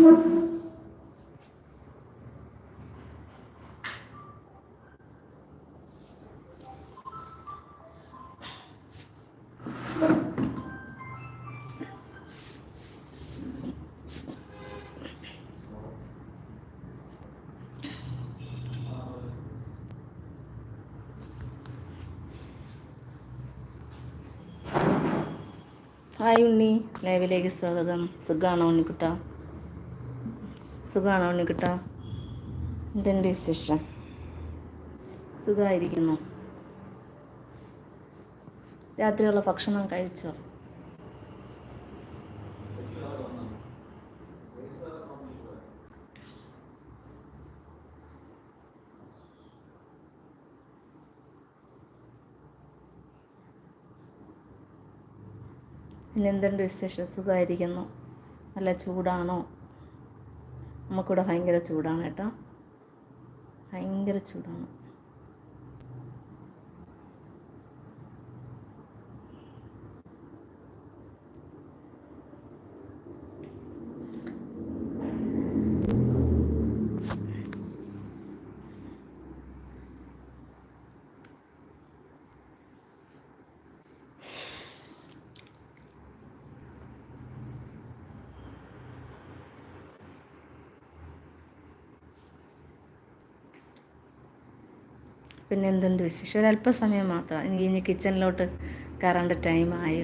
Hi ഉണ്ണി. ലൈവിലേക്ക് സ്വാഗതം. സുഖമാണോ ഉണ്ണിക്കുട്ട? സുഖാണോ ഉണ്ണിക്കിട്ടോ എന്തെന്റെ വിശേഷം? സുഖമായിരിക്കുന്നു രാത്രിയുള്ള ഭക്ഷണം കഴിച്ചോ? പിന്നെ എന്തുണ്ട് വിശേഷം? സുഖമായിരിക്കുന്നു നല്ല ചൂടാണോ? നമുക്കിവിടെ ഭയങ്കര ചൂടാണ് കേട്ടോ. ഭയങ്കര ചൂടാണ്. പിന്നെ എന്തുണ്ട് വിശേഷം? അല്പസമയം മാത്രം. എനിക്ക് ഇനി കിച്ചണിലോട്ട് കയറേണ്ട ടൈമായി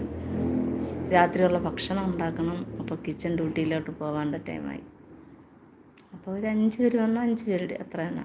രാത്രിയുള്ള ഭക്ഷണം ഉണ്ടാക്കണം. അപ്പോൾ കിച്ചൺ ഡ്യൂട്ടിയിലോട്ട് പോകാണ്ട ടൈമായി അപ്പോൾ ഒരു അഞ്ച് പേര് വന്നാൽ അഞ്ച് പേരുടെ അത്ര തന്നെ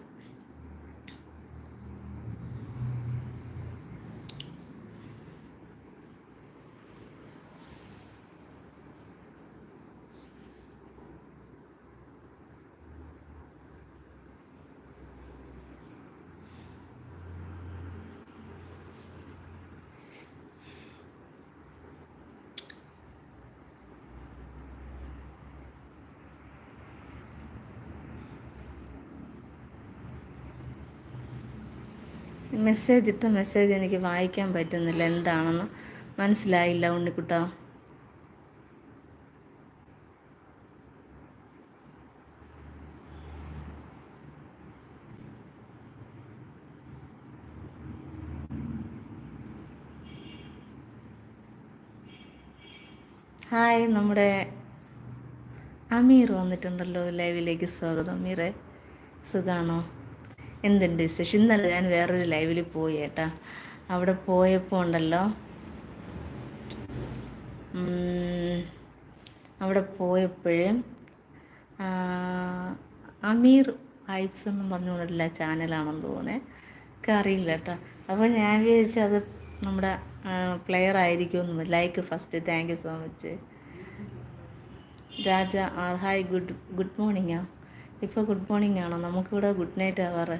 മെസ്സേജ് ഇട്ട മെസ്സേജ് എനിക്ക് വായിക്കാൻ പറ്റുന്നില്ല. എന്താണെന്ന് മനസ്സിലായില്ല ഉണ്ണിക്കുട്ട. ഹായ് നമ്മുടെ അമീർ വന്നിട്ടുണ്ടല്ലോ ലൈവിലേക്ക് സ്വാഗതം. അമീറെ സുഖാണോ? എന്തുണ്ട് വിശേഷം? ഇന്നലെ ഞാൻ വേറൊരു ലൈവിൽ പോയി ഏട്ടാ. അവിടെ പോയപ്പോൾ ഉണ്ടല്ലോ. അവിടെ പോയപ്പോഴും അമീർ വൈബ്സ് എന്ന് പറഞ്ഞുകൊണ്ടുള്ള ചാനലാണെന്ന് തോന്നേ ഒക്കെ അറിയില്ല കേട്ടോ അപ്പോൾ ഞാൻ വിചാരിച്ചു അത് നമ്മുടെ പ്ലെയർ ആയിരിക്കുമെന്ന്. Like first thank you so much Raja R hi good good മോർണിംഗാ ഇപ്പോൾ ഗുഡ് മോർണിംഗ് ആണോ? നമുക്കിവിടെ ഗുഡ് നൈറ്റ് ആവാറ്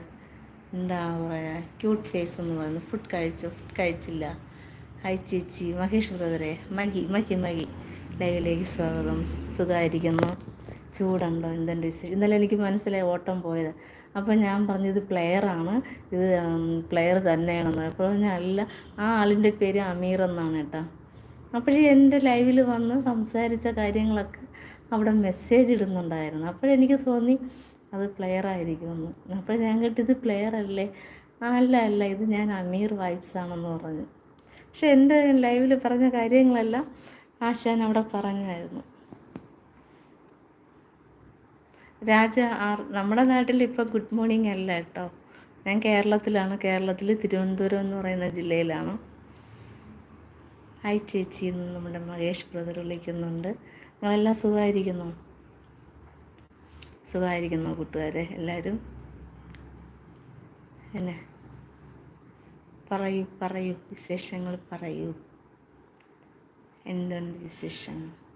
എന്താ പറയുക ക്യൂട്ട് ഫേസ് എന്ന് പറയുന്നത് ഫുഡ് കഴിച്ചോ? ഫുഡ് കഴിച്ചില്ല. ഹൈ ചേച്ചി. മഹേഷ് ബ്രദറെ. മകി മകി മകി ലൈവിലേക്ക് സ്വാഗതം. സുഖമായിരിക്കുന്നു. ചൂടുണ്ടോ? എന്തുണ്ട് വിശേഷം? ഇന്നലെ എനിക്ക് മനസ്സിലായി ഓട്ടം പോയത്. അപ്പോൾ ഞാൻ പറഞ്ഞത് പ്ലെയറാണ് ഇത് പ്ലെയർ തന്നെയാണെന്ന്. അപ്പോൾ ഞാൻ അല്ല ആ ആളിന്റെ പേര് അമീർ എന്നാണ് കേട്ടോ. അപ്പോഴേ എന്റെ ലൈവിൽ വന്ന് സംസാരിച്ച കാര്യങ്ങളൊക്കെ അവിടെ മെസ്സേജ് ഇടുന്നുണ്ടായിരുന്നു. അപ്പോഴെനിക്ക് തോന്നി അത് പ്ലെയർ ആയിരിക്കുമെന്ന്. അപ്പോൾ ഞാൻ കേട്ടിത് പ്ലെയർ അല്ലേ? അല്ല അല്ല ഇത് ഞാൻ അമീർ വൈബ്സ് ആണെന്ന് പറഞ്ഞു. പക്ഷെ എന്റെ ലൈവിൽ പറഞ്ഞ കാര്യങ്ങളെല്ലാം ആശാൻ അവിടെ പറഞ്ഞായിരുന്നു. രാജ ആർ നമ്മുടെ നാട്ടിൽ ഇപ്പോൾ ഗുഡ് മോർണിംഗ് അല്ല കേട്ടോ. ഞാൻ കേരളത്തിലാണ്. കേരളത്തിൽ തിരുവനന്തപുരം എന്ന് പറയുന്ന ജില്ലയിലാണ്. ഹായ് ചേച്ചി എന്ന് നമ്മുടെ മഹേഷ് ബ്രദർ വിളിക്കുന്നുണ്ട്. നിങ്ങളെല്ലാം സുഖമായിരിക്കുന്നു? സുഖമായിരിക്കുന്നു കൂട്ടുകാരെ എല്ലാവരും? എന്നെ? പറയൂ പറയൂ വിശേഷങ്ങൾ പറയൂ. എന്തുണ്ട് വിശേഷങ്ങൾ?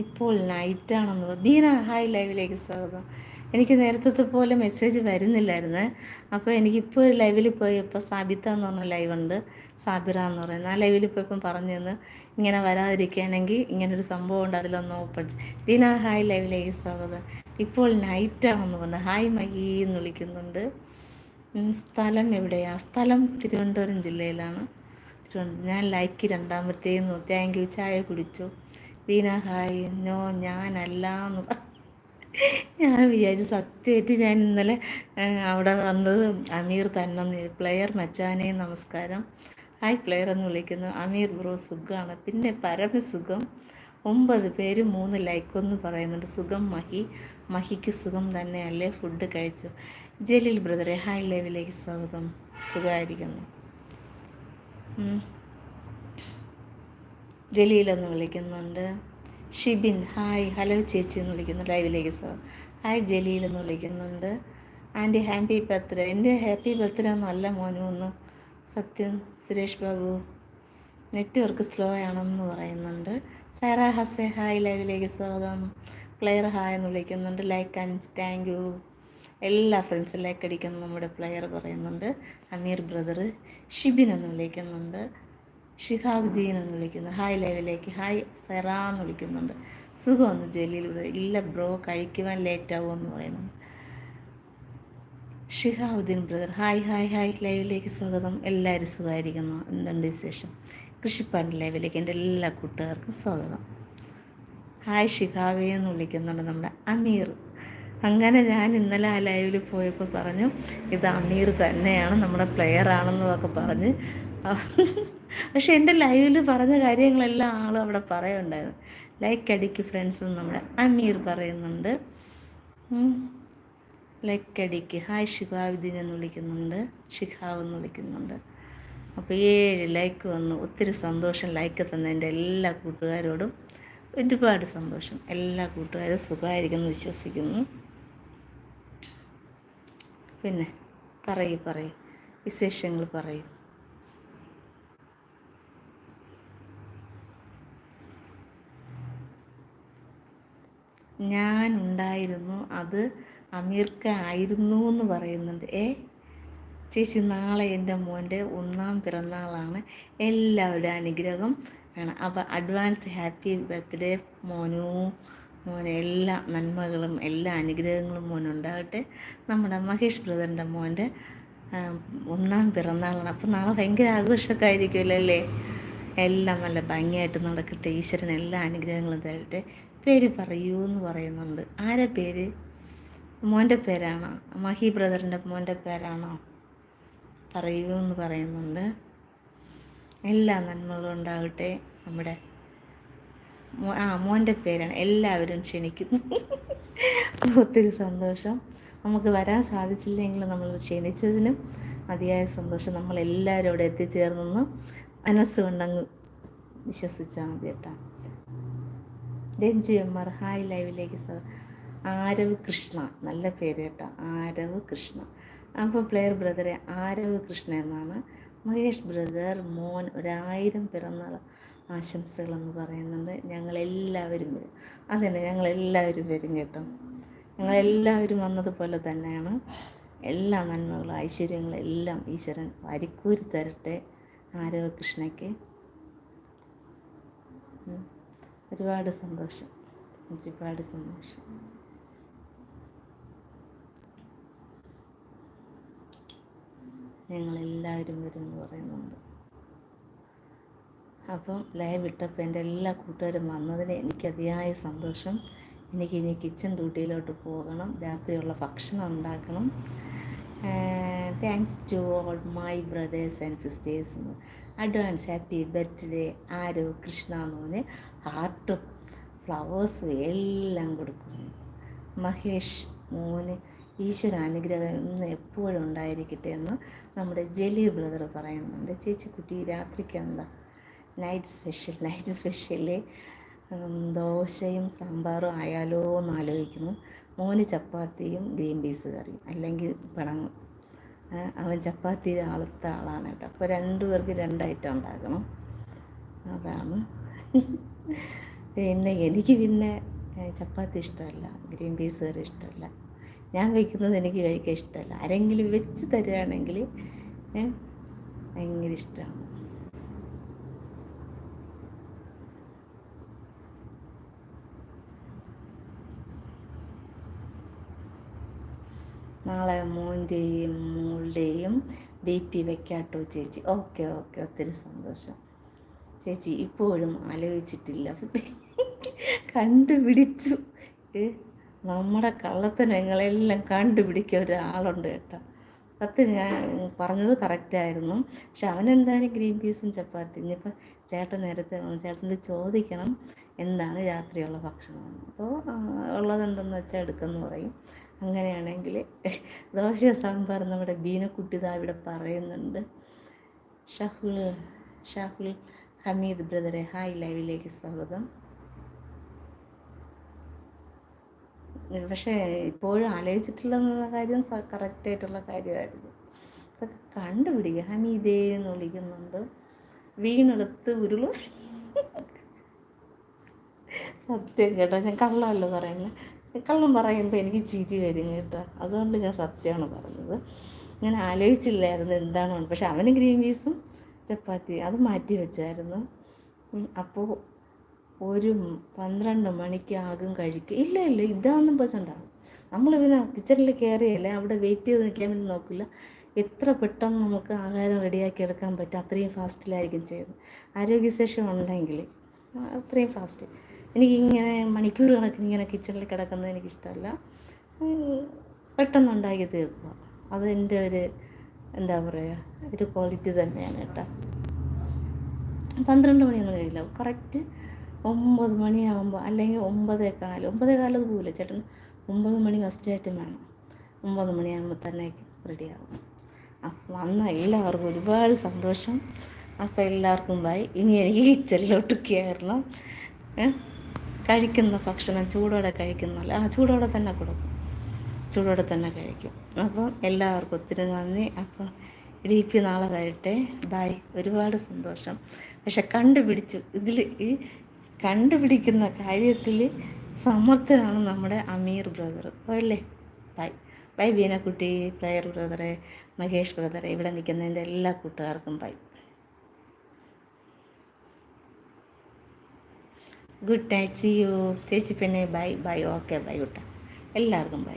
ഇപ്പോൾ നൈറ്റ് നൈറ്റാണെന്ന് ബീന ഹായ് ലൈവിലേക്ക് സ്വാഗതം. എനിക്ക് നേരത്തെ പോലെ മെസ്സേജ് വരുന്നില്ലായിരുന്നു. അപ്പോൾ എനിക്കിപ്പോൾ ഒരു ലൈവിൽ പോയി ഇപ്പോൾ സാബിത്ത എന്ന് പറഞ്ഞ ലൈവ് ഉണ്ട്. സാബിറ എന്ന് പറയുന്നത് ആ ലൈവിൽ ഇപ്പോൾ ഇപ്പം പറഞ്ഞു തന്ന് ഇങ്ങനെ വരാതിരിക്കുകയാണെങ്കിൽ ഇങ്ങനൊരു സംഭവം ഉണ്ട് അതിലൊന്ന് ഓപ്പൺ ബീന ഹായ് ലൈവിലേക്ക് സ്വാഗതം. ഇപ്പോൾ നൈറ്റ് ആണെന്ന് പറഞ്ഞു. ഹായ് മഹി എന്ന് വിളിക്കുന്നുണ്ട്. സ്ഥലം എവിടെയാണ് സ്ഥലം തിരുവനന്തപുരം ജില്ലയിലാണ്. തിരുവനന്തപുരം. ഞാൻ ലൈക്ക് രണ്ടാമത്തേന്ന് താങ്ക് യു ചായ കുടിച്ചു? വീണ ഹായ് നോ ഞാനല്ല എന്ന് ഞാൻ വിചാരിച്ചു സത്യമായിട്ട് ഞാൻ ഇന്നലെ അവിടെ വന്നത് അമീർ തന്നെ പ്ലെയർ മച്ചാനെ നമസ്കാരം. ഹായ് പ്ലെയർ എന്ന് വിളിക്കുന്നു. അമീർ ബ്രോ സുഖമാണ് പിന്നെ പരമസുഖം ഒമ്പത് പേര് മൂന്ന് ലൈക്കൊന്ന് പറയുന്നുണ്ട്. സുഖം മഹി. മഹിക്ക് സുഖം തന്നെയല്ലേ? ഫുഡ് കഴിച്ചു. ജലീൽ ബ്രദറെ ഹായ് ലൈവിലേക്ക് സ്വാഗതം. സുഖമായിരിക്കുന്നു. ജലീൽ എന്ന് വിളിക്കുന്നുണ്ട്. ഷിബിൻ ഹായ്. ഹലോ ചേച്ചി എന്ന് വിളിക്കുന്നു ലൈവിലേക്ക് സർ ഹായ് ജലീൽ എന്ന് വിളിക്കുന്നുണ്ട്. Aunty happy birthday. എന്റെ ഹാപ്പി ബർത്ത്ഡേ ഒന്നല്ല മോനു ഒന്ന് സത്യം സുരേഷ് ബാബു. നെറ്റ്വർക്ക് സ്ലോ ആണെന്ന് പറയുന്നുണ്ട്. സൈറ ഹസെ ഹായ് ലൈവിലേക്ക് സ്വാഗതം. പ്ലെയർ ഹായ് എന്ന് വിളിക്കുന്നുണ്ട്. Like and thank you. എല്ലാ ഫ്രണ്ട്സും ലൈക്ക് അടിക്കുന്നു നമ്മുടെ പ്ലെയർ പറയുന്നുണ്ട്. അമീർ ബ്രദർ ഷിബിൻ എന്ന് വിളിക്കുന്നുണ്ട്. ഷിഹാബുദ്ദീൻ എന്ന് വിളിക്കുന്നു. ഹായ് ലൈവിലേക്ക്. ഹായ് സെറാ എന്ന് വിളിക്കുന്നുണ്ട്. സുഖമൊന്ന് ജലീൽ ഇല്ല ബ്രോ കഴിക്കുവാൻ ലേറ്റ് ആവുമെന്ന് പറയുന്നുണ്ട്. Shihabuddin brother hi hi hi ലൈവിലേക്ക് സ്വാഗതം. എല്ലാവരും സുഖമായിരിക്കുന്നു. എന്തുണ്ട് വിശേഷം? കൃഷിപ്പാട് ലൈവിലേക്ക് എന്റെ എല്ലാ കൂട്ടുകാർക്കും സ്വാഗതം. ഹായ് ഷിഹാവേ എന്ന് വിളിക്കുന്നുണ്ട് നമ്മുടെ അമീർ. അങ്ങനെ ഞാൻ ഇന്നലെ ആ ലൈവിൽ പോയപ്പോൾ പറഞ്ഞു ഇത് അമീർ തന്നെയാണ് നമ്മുടെ പ്ലെയർ ആണെന്നതൊക്കെ പറഞ്ഞ്. പക്ഷെ എന്റെ ലൈവിൽ പറഞ്ഞ കാര്യങ്ങളെല്ലാം ആളും അവിടെ പറയുണ്ടായിരുന്നു. ലൈക്ക് അടിക്ക് ഫ്രണ്ട്സ് നമ്മുടെ അമീർ പറയുന്നുണ്ട്. ലൈക്ക് അടിക്ക്. ഹായ് ഷിഹാവുദ്ദീൻ എന്ന് വിളിക്കുന്നുണ്ട്. ശിഖാവ് എന്ന് വിളിക്കുന്നുണ്ട്. അപ്പോൾ ഏഴ് ലൈക്ക് വന്നു. ഒത്തിരി സന്തോഷം ലൈക്ക് തന്ന എന്റെ എല്ലാ കൂട്ടുകാരോടും. ഒരുപാട് സന്തോഷം. എല്ലാ കൂട്ടുകാരും സുഖമായിരിക്കുന്നു വിശ്വസിക്കുന്നു. പിന്നെ പറയൂ പറയൂ. വിശേഷങ്ങൾ പറയൂ. ഞാൻ ഉണ്ടായിരുന്നു അത് അമീർക്ക ആയിരുന്നു എന്ന് പറയുന്നുണ്ട്. ഏ? ചേച്ചി നാളെ എന്റെ മോന്റെ ഒന്നാം പിറന്നാളാണ്. എല്ലാവരുടെ അനുഗ്രഹം വേണം അപ്പോൾ അഡ്വാൻസ് ഹാപ്പി ബർത്ത്ഡേ മോനു. മോനെ എല്ലാ നന്മകളും എല്ലാ അനുഗ്രഹങ്ങളും മോനുണ്ടാകട്ടെ. നമ്മുടെ മഹേഷ് ബ്രദറിന്റെ മോന്റെ ഒന്നാം പിറന്നാളാണ്. അപ്പോൾ നാളെ ഭയങ്കര ആഘോഷമൊക്കെ ആയിരിക്കുമല്ലോ അല്ലേ? എല്ലാം നല്ല ഭംഗിയായിട്ട് നടക്കട്ടെ. ഈശ്വരൻ എല്ലാ അനുഗ്രഹങ്ങളും തരട്ടെ. പേര് പറയൂ എന്ന് പറയുന്നുണ്ട്. ആരെ പേര്? മോന്റെ പേരാണോ? മഹി ബ്രദറിന്റെ മോന്റെ പേരാണോ? പറയൂ എന്ന് പറയുന്നുണ്ട്. എല്ലാ നന്മകളും ഉണ്ടാകട്ടെ നമ്മുടെ ആ മോന്റെ പേരാണ്. എല്ലാവരും ക്ഷണിക്കുന്നു ഒത്തിരി സന്തോഷം. നമുക്ക് വരാൻ സാധിച്ചില്ലെങ്കിലും നമ്മൾ ക്ഷണിച്ചതിനും അതിയായ സന്തോഷം. നമ്മളെല്ലാവരും അവിടെ എത്തിച്ചേർന്നെന്ന് മനസ്സുകൊണ്ടങ്ങ് വിശ്വസിച്ചാൽ മതി കേട്ടോ. രഞ്ജു എം ആർ ഹായ് ലൈവിലേക്ക് സർ. ആരവ് കൃഷ്ണ നല്ല പേര് കേട്ടോ. ആരവ് കൃഷ്ണ. അപ്പോൾ പ്ലെയർ ബ്രദറെ ആരവ് കൃഷ്ണ എന്നാണ്. മഹേഷ് ബ്രദർ മോൻ ഒരായിരം പിറന്നാൾ ആശംസകളെന്ന് പറയുന്നുണ്ട്. ഞങ്ങളെല്ലാവരും വരും. അതന്നെ ഞങ്ങളെല്ലാവരും വരും കേട്ടോ. ഞങ്ങളെല്ലാവരും വന്നതുപോലെ തന്നെയാണ്. എല്ലാ നന്മകളും ഐശ്വര്യങ്ങളും എല്ലാം ഈശ്വരൻ വരിക്കൂരി തരട്ടെ. ആരോഗ്യകൃഷ്ണയ്ക്ക്. ഒരുപാട് സന്തോഷം. ഒരുപാട് സന്തോഷം. ഞങ്ങളെല്ലാവരും വരും എന്ന് പറയുന്നുണ്ട്. അപ്പം ലൈവ് ഇട്ടപ്പോൾ എന്റെ എല്ലാ കൂട്ടുകാരും വന്നതിന് എനിക്ക് അതിയായ സന്തോഷം. എനിക്ക് ഇനി കിച്ചൺ ഡ്യൂട്ടിയിലോട്ട് പോകണം. രാത്രിയുള്ള ഭക്ഷണം ഉണ്ടാക്കണം. Thanks to all my brothers and sisters advance happy birthday ആരോ കൃഷ്ണ എന്ന് പറഞ്ഞ് ഹാർട്ടും ഫ്ലവേഴ്സും എല്ലാം കൊടുക്കുന്നു. മഹേഷ് മോന് ഈശ്വര അനുഗ്രഹം ഇന്ന് എപ്പോഴും ഉണ്ടായിരിക്കട്ടെ എന്ന് നമ്മുടെ ജലി ബ്രദർ പറയുന്നുണ്ട്. ചേച്ചി കുട്ടി രാത്രിക്ക് എന്താ? നൈറ്റ് സ്പെഷ്യൽ നൈറ്റ് സ്പെഷ്യൽ ദോശയും സാമ്പാറും ആയാലോ എന്ന് ആലോചിക്കുന്നു. മോന് ചപ്പാത്തിയും ഗ്രീൻ പീസ് കറിയും. അല്ലെങ്കിൽ പണം അവൻ ചപ്പാത്തി ആളത്ത ആളാണ് കേട്ടോ. അപ്പോൾ രണ്ടു പേർക്ക് രണ്ടായിട്ട് ഉണ്ടാക്കണം. അതാണ്. പിന്നെ എനിക്ക് പിന്നെ ചപ്പാത്തി ഇഷ്ടമല്ല. ഗ്രീൻ പീസ് കറി ഇഷ്ടമല്ല. ഞാൻ വയ്ക്കുന്നത് എനിക്ക് കഴിക്കാൻ ഇഷ്ടമല്ല. ആരെങ്കിലും വെച്ച് തരികയാണെങ്കിൽ ഭയങ്കര ഇഷ്ടമാണ്. നാളെ മോന്റെയും മോളുടെയും ഡി പി വെക്കാട്ടോ ചേച്ചി. Okay okay. ഒത്തിരി സന്തോഷം. ചേച്ചി ഇപ്പോഴും ആലോചിച്ചിട്ടില്ല. കണ്ടുപിടിച്ചു. നമ്മുടെ കള്ളത്തനങ്ങളെല്ലാം കണ്ടുപിടിക്കുക ഒരാളുണ്ട് കേട്ടോ. പത്ത് ഞാൻ പറഞ്ഞത് കറക്റ്റായിരുന്നു പക്ഷെ അവനെന്തായാലും ഗ്രീൻ പീസും ചപ്പാത്തി ഇനിയിപ്പോൾ ചേട്ടൻ നേരത്തെ ചേട്ടന്റെ ചോദിക്കണം എന്താണ് രാത്രിയുള്ള ഭക്ഷണം? അപ്പോൾ ഉള്ളതെന്തെന്ന് വെച്ചാൽ എടുക്കുമെന്ന് പറയും. അങ്ങനെയാണെങ്കിൽ ദോശ സാമ്പാർ നമ്മുടെ ബീനക്കുട്ടി ഇവിടെ പറയുന്നുണ്ട്. ഷഹുൽ ഷാഹുൽ ഹമീദ് ബ്രദറെ ഹായ് ലൈവിലേക്ക് സ്വാഗതം. പക്ഷേ ഇപ്പോഴും ആലോചിച്ചിട്ടില്ലെന്ന കാര്യം കറക്റ്റായിട്ടുള്ള കാര്യമായിരുന്നു. അതൊക്കെ കണ്ടുപിടിക്കുക ഹമീദേ എന്ന് വിളിക്കുന്നുണ്ട്. വീണെടുത്ത് ഉരുളും. സത്യം കേട്ടോ ഞാൻ കള്ളമല്ലോ പറയുന്നത് കള്ളം പറയുമ്പോൾ എനിക്ക് ചിരി വരും കേട്ടോ. അതുകൊണ്ട് ഞാൻ സത്യമാണ് പറഞ്ഞത്. ഞാൻ ആലോചിച്ചില്ലായിരുന്നു എന്താണ് പക്ഷെ അവന് ഗ്രീൻ പീസും ചപ്പാത്തി അത് മാറ്റി വെച്ചായിരുന്നു. അപ്പോൾ ഒരു പന്ത്രണ്ട് മണിക്കാകും കഴിക്കുക ഇല്ല ഇല്ല ഇതാണെന്നും പറ്റുണ്ടാകും നമ്മൾ പിന്നെ കിച്ചണിൽ കയറിയല്ലേ അവിടെ വെയിറ്റ് ചെയ്ത് നിൽക്കാൻ വേണ്ടി നോക്കില്ല. എത്ര പെട്ടെന്ന് നമുക്ക് ആഹാരം റെഡിയാക്കി എടുക്കാൻ പറ്റും? അത്രയും ഫാസ്റ്റിലായിരിക്കും ചെയ്യുന്നത്. ആരോഗ്യശേഷം ഉണ്ടെങ്കിൽ അത്രയും ഫാസ്റ്റ് എനിക്കിങ്ങനെ മണിക്കൂർ കണക്കിന് ഇങ്ങനെ കിച്ചണിൽ കിടക്കുന്നത് എനിക്കിഷ്ടമല്ല. പെട്ടെന്ന് ഉണ്ടാക്കി തീർക്കുക അതെന്റെ ഒരു എന്താ പറയുക ഒരു ക്വാളിറ്റി തന്നെയാണ് കേട്ടോ. പന്ത്രണ്ട് മണിയൊന്നും കഴിയില്ല. കറക്റ്റ് ഒമ്പത് മണിയാകുമ്പോൾ അല്ലെങ്കിൽ ഒമ്പതേ കാൽ ഒമ്പതേ കാലം പോകില്ല ചേട്ടൻ ഒമ്പത് മണി ഫസ്റ്റായിട്ടും വേണം. ഒമ്പത് മണിയാകുമ്പോൾ തന്നെ റെഡിയാകും അപ്പം വന്ന എല്ലാവർക്കും ഒരുപാട് സന്തോഷം. അപ്പോൾ എല്ലാവർക്കും ബൈ ഇനി എനിക്ക് കിച്ചണിലോട്ട് കയറണം കഴിക്കുന്ന ഭക്ഷണം ചൂടോടെ കഴിക്കുന്നല്ല ആ ചൂടോടെ തന്നെ കൊടുക്കും. ചൂടോടെ തന്നെ കഴിക്കും. അപ്പം എല്ലാവർക്കും ഒത്തിരി നന്ദി. അപ്പം ഡി പി നാളെ വരട്ടെ. ബായ് ഒരുപാട് സന്തോഷം. പക്ഷെ കണ്ടുപിടിച്ചു. ഇതിൽ ഈ കണ്ടുപിടിക്കുന്ന കാര്യത്തിൽ സമർത്ഥനാണ് നമ്മുടെ അമീർ ബ്രദർ അല്ലേ? ബൈ. ബൈ ബീനക്കുട്ടി പ്രയർ ബ്രദറെ മഹേഷ് ബ്രദറെ. ഇവിടെ നിൽക്കുന്നതിന്റെ എല്ലാ കൂട്ടുകാർക്കും bye. Good night see you. ചേച്ചി പിന്നെ ബൈ ബൈ. ഓക്കെ ബൈ കുട്ട എല്ലാവർക്കും ബൈ.